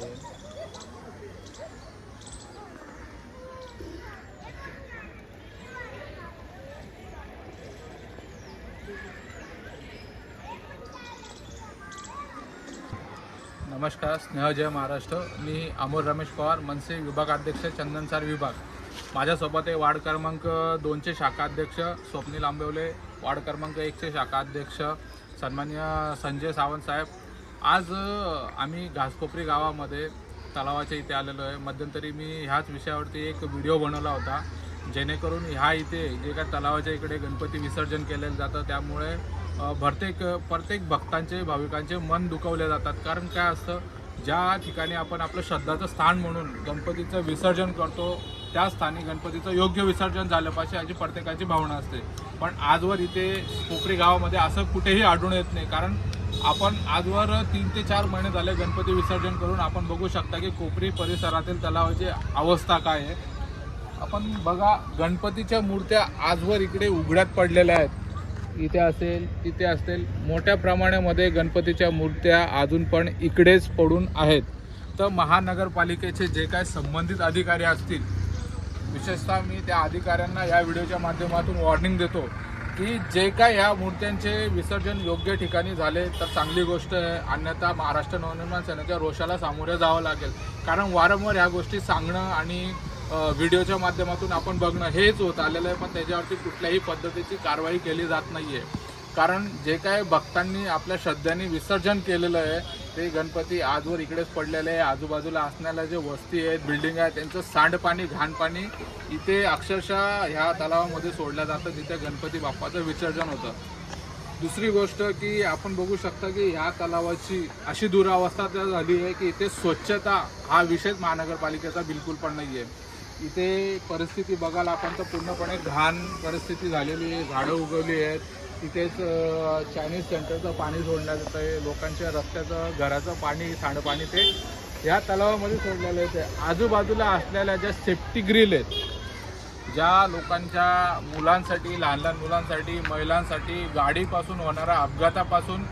नमस्कार स्नेह जय महाराष्ट्र. मी अमोल रमेश पवार मनसे विभागाध्यक्ष चंदनसार विभाग. माझ्यासोबत आहे वार्ड क्रमांक दोनचे शाखाध्यक्ष स्वप्नील आंबेवले वार्ड क्रमांक एकचे शाखाध्यक्ष सन्मान्य संजय सावंत साहेब आज आम्ही घासकोपरी गावामध्ये तलावाच्या इथे आलेलो आहे. मध्यंतरी मी ह्याच विषयावरती एक व्हिडिओ बनवला होता जेणेकरून ह्या इथे जे काय तलावाच्या इकडे गणपती विसर्जन केलेलं जातं त्यामुळे प्रत्येक प्रत्येक भक्तांचे भाविकांचे मन दुखवले जातात. कारण काय असतं ज्या ठिकाणी आपण आपलं श्रद्धाचं स्थान म्हणून गणपतीचं विसर्जन करतो त्या स्थानी गणपतीचं योग्य विसर्जन झालं पाहिजे याची प्रत्येकाची भावना असते. पण आजवर इथे कोपरी गावामध्ये असं कुठेही आढळून येत नाही. कारण आपण आजवर तीन ते चार महिने झाले गणपती विसर्जन करून आपण बघू शकता की कोपरी परिसरातील तलावाची अवस्था काय आहे. आपण बघा गणपतीच्या मूर्त्या आजवर इकडे उघड्यात पडलेल्या आहेत. इथे असेल तिथे असेल. मोठ्या प्रमाणामध्ये गणपतीच्या मूर्त्या अजून पण इकडेच पडून आहेत. तर महानगरपालिकेचे जे काय संबंधित अधिकारी असतील विशेषतः मी त्या अधिकाऱ्यांना या व्हिडिओच्या माध्यमातून वॉर्निंग देतो. की जे काय ह्या मूर्त्यांचे विसर्जन योग्य ठिकाणी झाले तर चांगली गोष्ट आहे. अन्यथा महाराष्ट्र नवनिर्माण सेनेच्या रोषाला सामोरे जावं लागेल. कारण वारंवार ह्या गोष्टी सांगणं आणि व्हिडिओच्या माध्यमातून आपण बघणं हेच होत आलेलं आहे पण त्याच्यावरती कुठल्याही पद्धतीची कारवाई केली जात नाही आहे कारण जे काय भक्तांनी आपल्या श्रद्धेने विसर्जन केलेलं आहे ते गणपती आजवर इकडेच पडलेले आहे. आजूबाजूला असणाऱ्या जे वस्ती आहेत बिल्डिंग आहेत त्यांचं सांडपाणी घाणपाणी इथे अक्षरशः ह्या तलावामध्ये सोडलं जातं जिथे गणपती बाप्पाचं विसर्जन होतं. दुसरी गोष्ट की आपण बघू शकता की ह्या तलावाची अशी दुरावस्था त्या झाली आहे की इथे स्वच्छता हा विषयच महानगरपालिकेचा बिलकुल पण नाही आहे इथे परिस्थिती बघायला आपण तर पूर्णपणे घाण परिस्थिती झालेली आहे झाडं उगवली आहेत. तिथेच चायनीज सेंटरचं पाणी सोडण्यात येतं आहे. लोकांच्या रस्त्याचं घराचं पाणी सांडपाणी ते ह्या तलावामध्ये सोडलेलं आहे. ते आजूबाजूला असलेल्या ज्या सेफ्टी ग्रिल आहेत ज्या लोकांच्या मुलांसाठी लहान लहान मुलांसाठी महिलांसाठी गाडीपासून होणाऱ्या अपघातापासून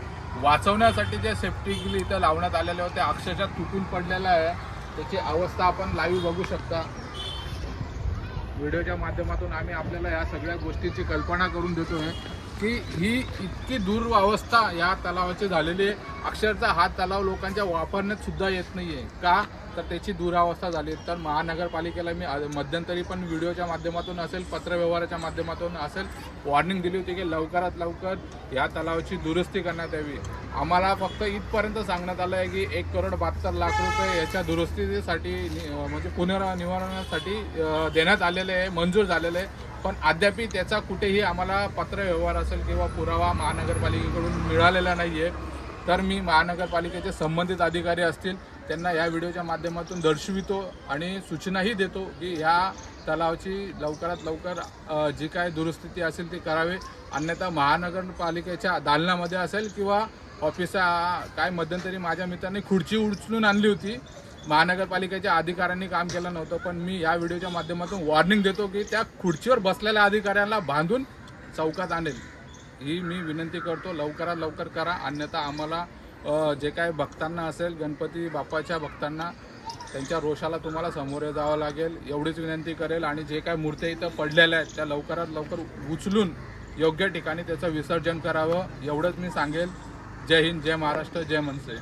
वाचवण्यासाठी जे सेफ्टी ग्रिल इथं लावण्यात आलेल्या होत्या अक्षरशः तुटून पडलेल्या आहे. त्याची अवस्था आपण लाईव्ह बघू शकता. व्हिडिओच्या माध्यमातून आम्ही आपल्याला या सगळ्या गोष्टीची कल्पना करून देतो आहे की ही इतकी दूर अवस्था या तलावाची झालेली आहे. अक्षरशः हा तलाव लोकांच्या वापरण्यात सुद्धा येत नाही आहे का? तर त्याची दुरावस्था झाली. तर महानगरपालिकेला मी मध्यंतरी पण व्हिडिओच्या माध्यमातून असेल पत्रव्यवहाराच्या माध्यमातून असेल वॉर्निंग दिली होती की लवकरात लवकर या तलावाची दुरुस्ती करण्यात यावी. आम्हाला फक्त इथपर्यंत सांगण्यात आलं आहे की एक करोड बहात्तर लाख रुपये याच्या दुरुस्तीसाठी नि- म्हणजे पुनर्निवारणासाठी देण्यात आलेले आहे मंजूर झालेले आहे. पण अद्याप त्याचा कुठेही आम्हाला पत्रव्यवहार असेल किंवा पुरावा महानगरपालिकेकडून मिळालेला नाही आहे तर मी महानगरपालिकेचे संबंधित अधिकारी असतील त्यांना या व्हिडिओच्या माध्यमातून दर्शवितो आणि सूचनाही देतो की ह्या तलावाची लवकरात लवकर जी काय दुरुस्ती असेल ती करावी. अन्यथा महानगरपालिकेच्या दालनामध्ये असेल किंवा ऑफिसा काय मध्यंतरी माझ्या मित्रांनी खुर्ची उचलून आणली होती महानगरपालिकेच्या अधिकाऱ्यांनी काम केलं नव्हतं पण मी या व्हिडिओच्या माध्यमातून वॉर्निंग देतो की त्या खुर्चीवर बसलेल्या अधिकाऱ्यांना बांधून चौकात आणेल. ही मी विनंती करतो लवकरात लवकर करा अन्यथा आम्हाला जे काय भक्तांना असेल गणपती बाप्पाच्या भक्तांना त्यांच्या रोषाला तुम्हाला सामोरे जावं लागेल. एवढीच विनंती करेल आणि जे काय मूर्त्या इथं पडलेल्या आहेत त्या लवकरात लवकर उचलून योग्य ठिकाणी त्याचं विसर्जन करावं एवढंच मी सांगेल. जय हिंद जय महाराष्ट्र जय मनसे.